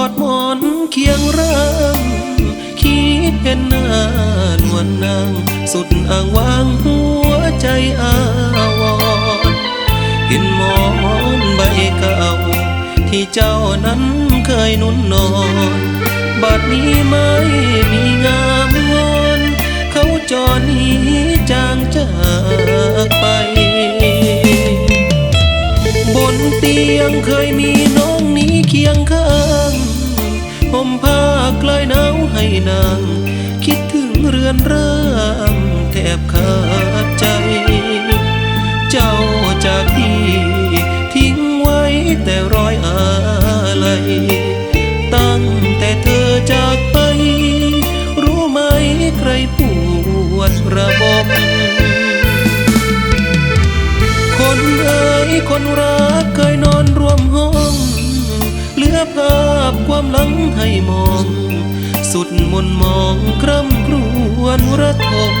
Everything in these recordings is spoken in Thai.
อดหมอนเคียงร่างคิดเห็นหน้านวลนาง สุดอ้างว้างหัวใจอาวร์เห็นหมอนใบเก่า ที่เจ้านั้นเคยนุ่นนอนบัดนี้ไม่มีงามงอนเขาจอนี้จางจากไป บนเตียงเคยมีน้องนี้เคียงข้าง ห่มผ้าคลายหนาวให้นาง คิดถึงเรือนร่างแทบขาดใจ เจ้าจากที่ทิ้งไว้แต่รอยอะไรตั้งแต่เธอจากไป รู้ไหมใครปวดระบบคนเอ่ยคนรักเคยนอนรวมห้อง เหลือภาพความหลังให้มอง สุดมนมองคร่ำครวญระทม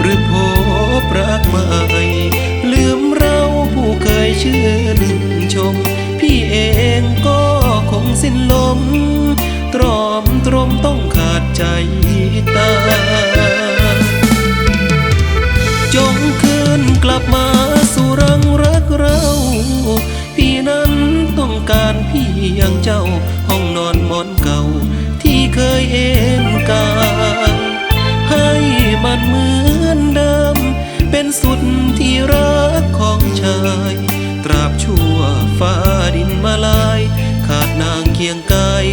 หรือพบรักใหม่ลืมเราผู้เคยเชื่อนชม พี่เองก็คงสิ้นลม ตรอมตรมต้องขาดใจต จ้า ห้องนอนหมอนเก่า ที่เคยเอ็นกายให้มันเหมือนเดิม เป็นสุดที่รักของชาย ตราบชั่วฟ้าดินมาลาย ขาดนางเคียงกาย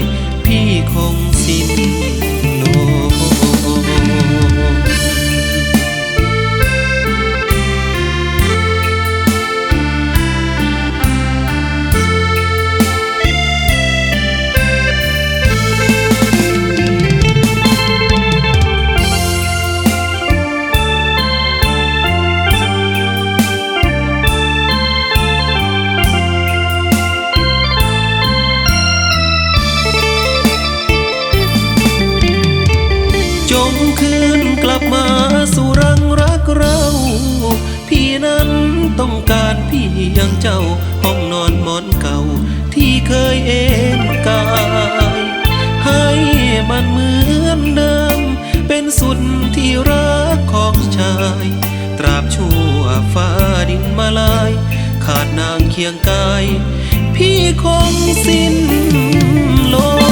พี่คงสิ้น งคืนกลับมาสู่รังรักเรา พี่นั้นต้องการพี่อย่างเจ้าห้องนอนหมอนเก่า ที่เคยเอ็นกาย ให้มันเหมือนเดิม เป็นสุดที่รักของชาย ตราบชั่วฟ้าดินมาลาย ขาดนางเคียงกาย พี่คงสิ้นลม